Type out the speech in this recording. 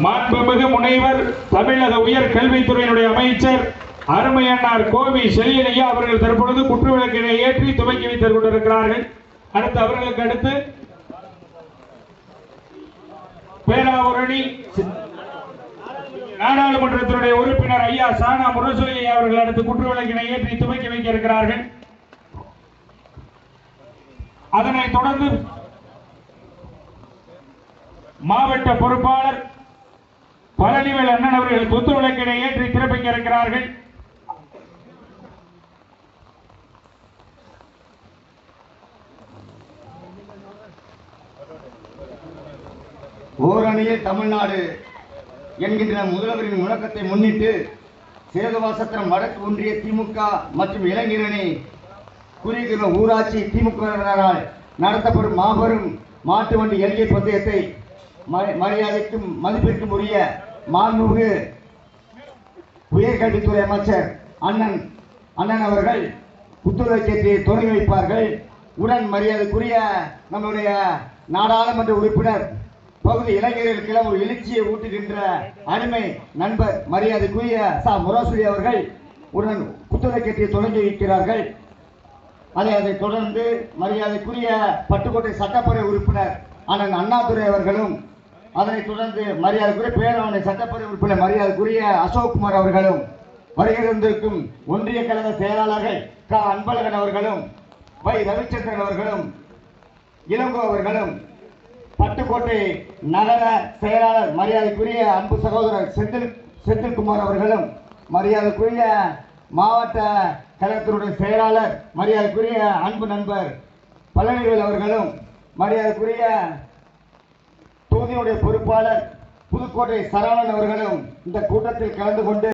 மாண்புமிகு முனைவர் தமிழக உயர் கல்வித்துறையினுடைய அமைச்சர் அருமையன்னார் கோவி செல்லியனையா அவர்கள் தற்பொழுது குற்றுவிளக்கினை ஏற்றி துவக்கி வைத்துக் கொண்டிருக்கிறார்கள். அடுத்து அவர்களுக்கு அடுத்து பேராவரணி நாடாளுமன்றத்தினுடைய உறுப்பினர் ஐயா சானா முரசொலி அவர்கள் அடுத்து குற்றுவிளக்கினை ஏற்றி துவக்கி வைக்க இருக்கிறார்கள் அதனைத் தொடர்ந்து மாவட்ட பொறுப்பாளர் பழனிவேல் அண்ணன் அவர்கள் குத்து விளக்கினை ஏற்றி சிறப்பிக்க இருக்கிறார்கள். ஓரணியில் தமிழ்நாடு என்கின்ற முதல்வரின் முழக்கத்தை முன்னிட்டு சேதுவாசத்திரம் வடக்கு ஒன்றிய திமுக மற்றும் இளைஞரணி குறிக்கிற ஊராட்சி திமுகவினரால் நடத்தப்படும் மாபெரும் மாட்டு வண்டி எல்கை பந்தயத்தை ம- மரியாதைக்கும் மதிப்பிற்கும் உரிய மாண்புமிகு உயர்கல்வித்துறை அமைச்சர் அண்ணன் அண்ணன் அவர்கள் புத்துணர்ச்சியை தொடங்கி வைப்பார்கள். உடன் மரியாதைக்குரிய நம்முடைய நாடாளுமன்ற உறுப்பினர் பகுதி இளைஞர்களுக்கெல்லாம் ஒரு எழுச்சியை ஊட்டுகின்ற அருமை நண்பர் மரியாதைக்குரிய சா. முராசுரி அவர்கள் உடன் புத்துணர்ச்சியை தொடங்கி வைக்கிறார்கள். அதை அதைத் தொடர்ந்து மரியாதைக்குரிய பட்டுக்கோட்டை சட்டப்பேரவை உறுப்பினர் அண்ணன் அண்ணாதுரை அவர்களும் அதனைத் தொடர்ந்து மரியாதைக்குரிய பேரவனை சட்டப்பேரவை உறுப்பினர் மரியாதைக்குரிய அசோக்குமார் அவர்களும் வருகிறந்திருக்கும் ஒன்றிய கழக செயலாளர்கள் க. அன்பழகன் அவர்களும் வை. ரவிச்சந்திரன் அவர்களும் இளங்கோ அவர்களும் பட்டுக்கோட்டை நகர செயலாளர் மரியாதைக்குரிய அன்பு சகோதரர் செந்தில் செந்தில்குமார் அவர்களும் மரியாதைக்குரிய மாவட்ட கழகத்தினுடைய செயலாளர் மரியாதைக்குரிய அன்பு நண்பர் பழனிவேல் அவர்களும் மரியாதைக்குரிய தொகுதியினுடைய பொறுப்பாளர் புதுக்கோட்டை சரவணன் அவர்களும் இந்த கூட்டத்தில் கலந்து கொண்டு